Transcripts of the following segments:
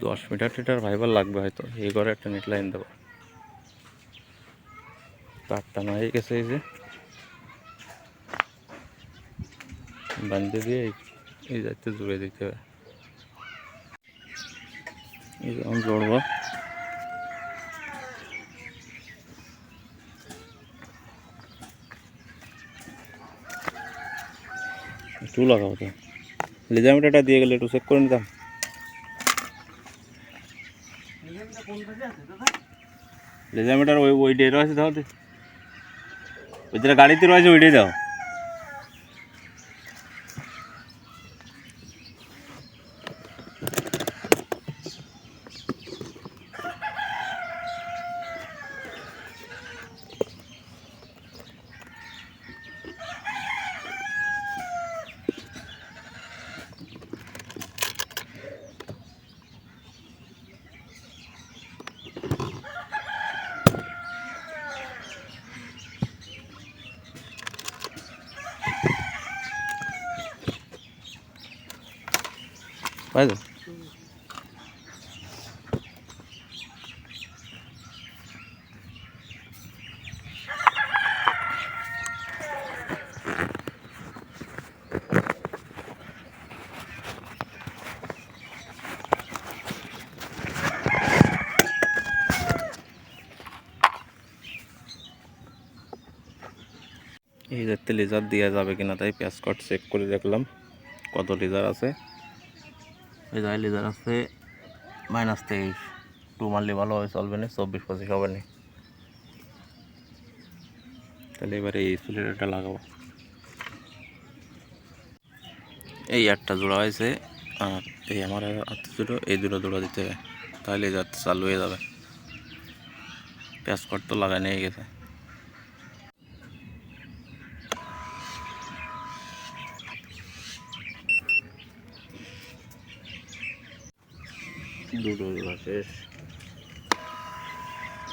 দশ মিটার টিটার ভাইবার লাগবে হয়তো। এই ঘরে একটা নেট লাইন দেবো। তারটা না হয়ে গেছে এই যে। বান্ধে দিয়ে এই- যাতে জুড়ে দিতে হবে। এই যেমন জড়বো। একটু লাগাবো তো। লেজার মিটারটা দিয়ে গেলে একটু চেক করে নিতাম। লেজার মিটার ওই ওই ডে রয়েছে তাহলে? ওই যেটা গাড়িতে রয়েছে ওইটাই দাও। পাই তো এই যাতে লেজার দেওয়া যাবে কিনা তাই প্যাস কার্ড চেক করে দেখলাম কত লেজার আছে। এই যাই লেজার আছে মাইনাস তেইশ। টু মারলে ভালো হয়, চলবে না, চব্বিশ পঁচিশ হবে না। তাহলে এবারে এই সিলিন্ডারটা লাগাবো। এই একটা জোড়া হয়েছে, আর এই আমার হাতে দুটো এই দুটো জোড়া দিতে হবে। তাহলে চালু হয়ে যাবে। প্যাস তো লাগাই নিয়ে গেছে। দুটো শেষ।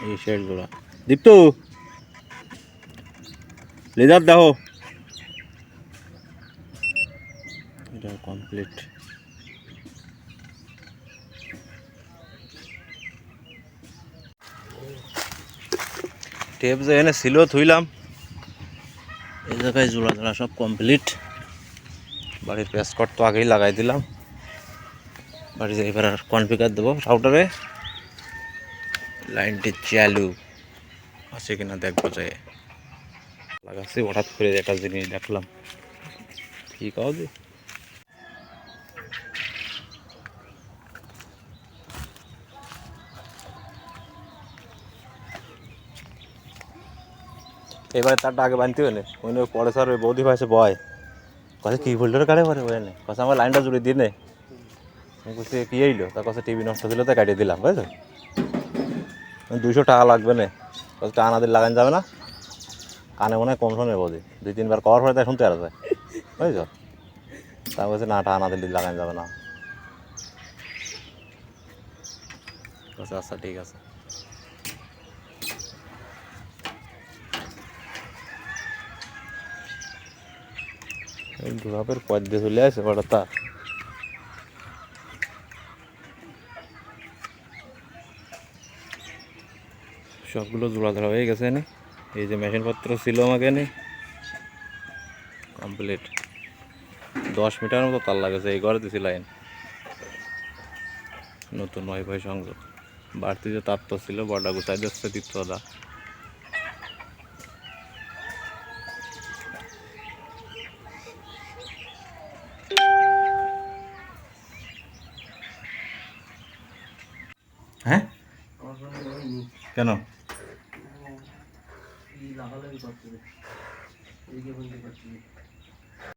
এই লেজার দেখো। এটা কমপ্লিট টেপ যে এনে থুইলাম। এই জায়গায় জোড়া জোড়া সব কমপ্লিট বাড়ির প্যাসকট তো আগেই লাগাই দিলাম। বাড়িতে এবার কনফিগার দেবো? রাউটারে লাইনটি চালু। আছে কিনা দেখব যে। লাগাচ্ছি, হঠাৎ করে একটা জিনিস দেখলাম। ঠিক হবে এবারে তারটা আগে বানতে না। ওই পরে স্যার ওই বৌদি ভাইসে বয়। কথা কি ভোল্টের কাটে পরে ওই কথা আমার লাইনটা জুড়ে দিয়ে নে আমি বলছি কি এইলো তার কাছে টিভি নষ্ট ছিল তাই কাটিয়ে দিলাম বুঝছ? দুইশো টাকা লাগবে না। কথা টানা দিলে লাগান যাবে না। কানে মনে হয় কম শোনে বোধ দুই তিনবার কভার পরে তাই শুনতে আসবে বুঝছ? তা বলছে না টানা দিলে লাগান যাবে না। বলছে, আচ্ছা ঠিক আছে। এই গোলাপের পথ দিয়ে চলে আসে বড় তার। সবগুলো জোড়া ধরা হয়ে গেছে নে এই যে মেশিনপত্র ছিল আমাকে নে কমপ্লিট দশ মিটার মতো তার লাগেছে, এই ঘরে দিছি লাইন। নতুন ওয়াইফাই সংযোগ। বাড়তি যে তার তো ছিল, বড়টা গুছাই দিচ্ছে তীর্থদা হ্যাঁ? কেন? লাগালাগি করতে এদিকে বলতে পারছি।